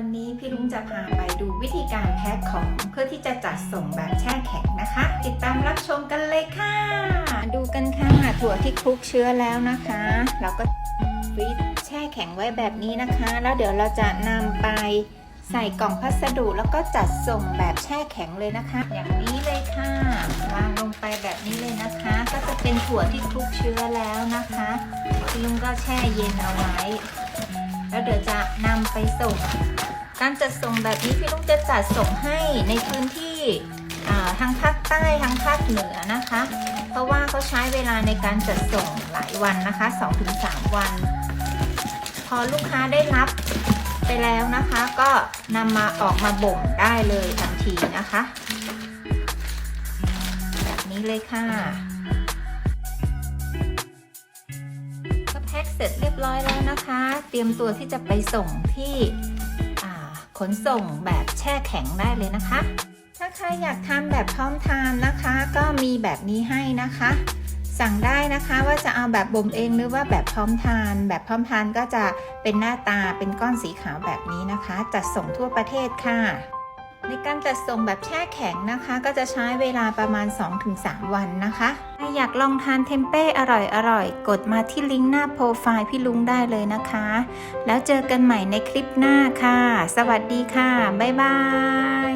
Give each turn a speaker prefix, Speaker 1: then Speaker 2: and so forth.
Speaker 1: วันนี้พี่ลุงจะพาไปดูวิธีการแพ็คของเพื่อที่จะจัดส่งแบบแช่แข็งนะคะ ติดตามรับชมกันเลยค่ะ ดูกันค่ะถั่วที่คลุกเชื้อแล้วนะคะเราก็ฟรีซแช่แข็งไว้แบบนี้นะคะ แล้วเดี๋ยวเราจะนำไปใส่กล่องพัสดุแล้วก็จัดส่งแบบแช่แข็งเลยนะคะ อย่างนี้เลยค่ะวางลงไปแบบนี้เลยนะคะ ก็จะเป็นถั่วที่คลุกเชื้อแล้วนะคะพี่ลุงก็แช่เย็นเอาไว้ แล้วเดี๋ยวจะนำไปส่ง การจัดส่งแบบนี้พี่ลุงจะจัดส่งให้ในพื้นที่ทางภาคใต้ทางภาคเหนือนะคะ เพราะว่าเขาใช้เวลาในการจัดส่งหลายวันนะคะ 2-3 วัน พอลูกค้าได้รับไปแล้วนะคะก็นำมาออกมาบ่มได้เลยทันทีนะคะ แบบนี้เลยค่ะ เสร็จเรียบร้อยแล้วนะคะ เตรียมตัวที่จะไปส่งที่ขนส่งแบบแช่แข็งได้เลยนะคะ ถ้าใครอยากทำแบบพร้อมทานนะคะ ก็มีแบบนี้ให้นะคะ สั่งได้นะคะว่าจะเอาแบบบ่มเองหรือว่าแบบพร้อมทาน แบบพร้อมทานก็จะเป็นหน้าตาเป็นก้อนสีขาวแบบนี้นะคะ จัดส่งทั่วประเทศค่ะ ในการจัดส่งแบบแช่แข็งนะคะ ก็จะใช้เวลาประมาณ 2-3 วันนะคะถ้าอยากลองทานเทมเป้อร่อยๆกดมาที่ลิงก์หน้าโปรไฟล์พี่ลุงได้เลยนะคะ แล้วเจอกันใหม่ในคลิปหน้าค่ะ สวัสดีค่ะ บ๊ายบาย